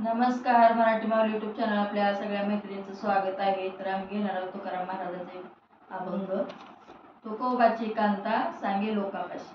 नमस्कार Marathi माऊल YouTube channel आपल्या सगळ्या मैत्रिणींचं स्वागत आहे. तर आम्ही घेणार आहोत तुकाराम महाराजांचे अभंग. तुकोबाची कांता सांगे लोकापाशी.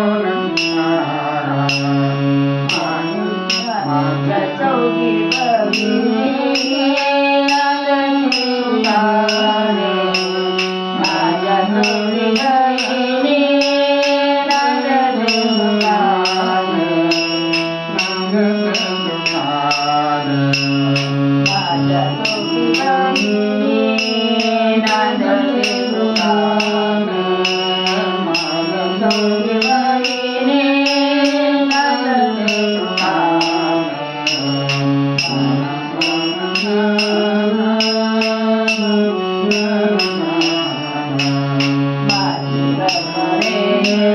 Oh,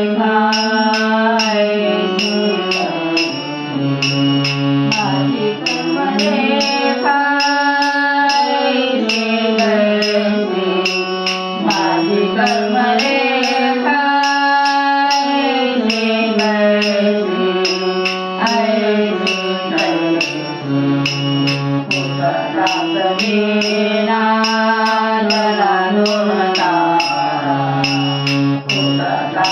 Shiva.